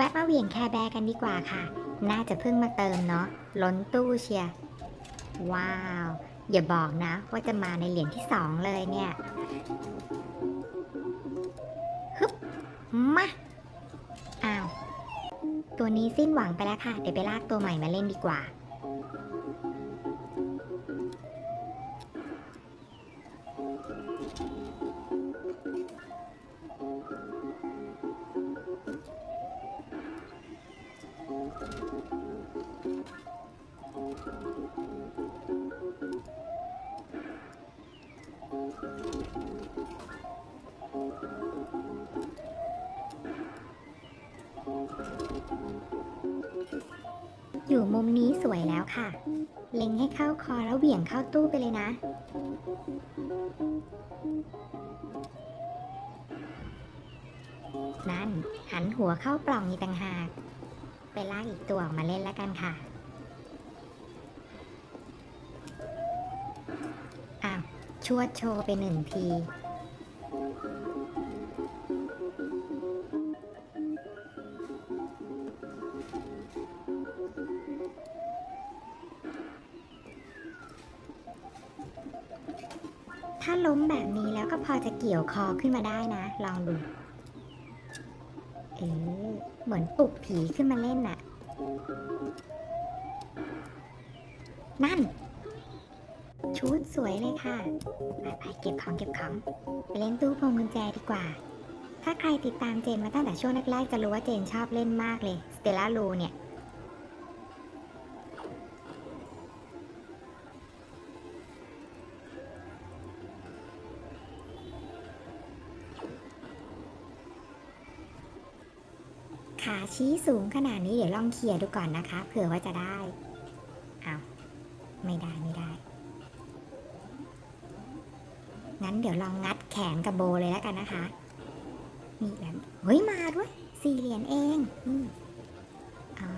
แวะมาเหวี่ยงแคร์แบร์กันดีกว่าค่ะ น่าจะเพิ่งมาเติมเนาะ ล้นตู้เชียร์ว้าว อย่าบอกนะว่าจะมาในเหรียญที่สองเลยเนี่ยฮึบมา อ้าว ตัวนี้สิ้นหวังไปแล้วค่ะ เดี๋ยวไปลากตัวใหม่มาเล่นดีกว่า อ อยู่มุมนี้สวยแล้วค่ะ เล็งให้เข้าคอแล้วเหวี่ยงเข้าตู้ไปเลยนะ นั่นหันหัวเข้าปล่องอีต่างหาก ไปลากอีกตัวออกมาเล่นแล้วกันค่ะ ชวดโชว์ไปหนึ่งที ถ้าล้มแบบนี้แล้วก็พอจะเกี่ยวคอขึ้นมาได้นะ ลองดู เออเหมือนปลุกผีขึ้นมาเล่นน่ะ นั่น ชุดสวยเลยค่ะไปไปเก็บของเก็บของไปเล่นตู้พวงกุญแจดีกว่า ถ้าใครติดตามเจนมาตั้งแต่ช่วงแรกๆจะรู้ว่าเจนชอบเล่นมากเลยสเตลล่าลูเนี่ยขาชี้สูงขนาดนี้เดี๋ยวลองเขี่ยดูก่อนนะคะ เผื่อว่าจะได้ เอาวไม่ได้ไม่ได้ งั้นเดี๋ยวลองงัดแขนกับโบเลยแล้วกันนะคะนี่แบบเฮ้ยมาด้วยสี่เหรียญเองอืมอ่า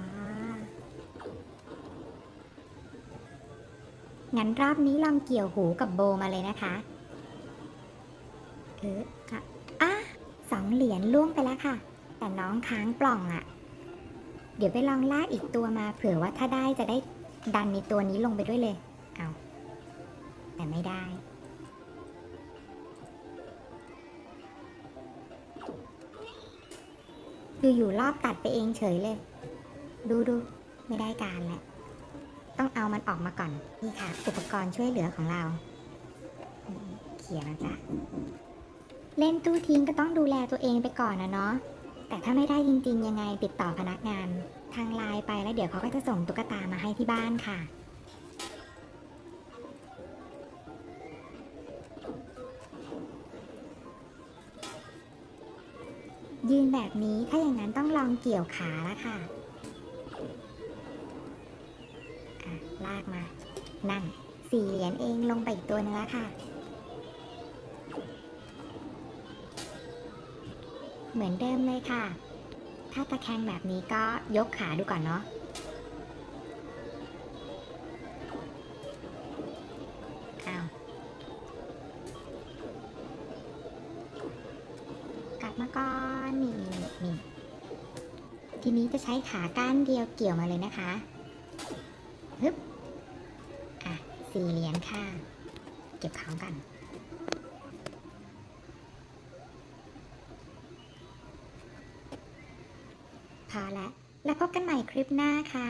งั้นรอบนี้ลองเกี่ยวหูกับโบมาเลยนะคะเอออะอะสองเหรียญล่วงไปแล้วค่ะ แต่น้องค้างปล่องอะ่ะ เดี๋ยวไปลองลากอีกตัวมาเผื่อว่าถ้าได้จะได้ดันในตัวนี้ลงไปด้วยเลย เอาแต่ไม่ได้ อยู่ๆรอบตัดไปเองเฉยเลย ดูดูไม่ได้การแหละ ต้องเอามันออกมาก่อน นี่ค่ะ อุปกรณ์ช่วยเหลือของเรา เขียนนะจ๊ะเล่นตู้ทิ้งก็ต้องดูแลตัวเองไปก่อนนะเนาะ แต่ถ้าไม่ได้จริงๆยังไงติดต่อพนักงาน ทางไลน์ไปแล้วเดี๋ยวเขาก็จะส่งตุ๊กตามาให้ที่บ้านค่ะ ยืนแบบนี้ถ้าอย่างนั้นต้องลองเกี่ยวขาแล้วค่ะอะ ลากมา นั่งสี่เหรียญเองลงไปอีกตัวหนึงแล้วค่ะ เหมือนเดิมเลยค่ะ ถ้าตะแคงแบบนี้ก็ยกขาดูก่อนเนาะ มาก่อนนี่นี่ทีนี้จะใช้ขาก้านเดียวเกี่ยวมาเลยนะคะฮึบอะสี่เหรียญค่ะ เก็บของกันพอแล้วแล้วพบกันใหม่คลิปหน้าค่ะ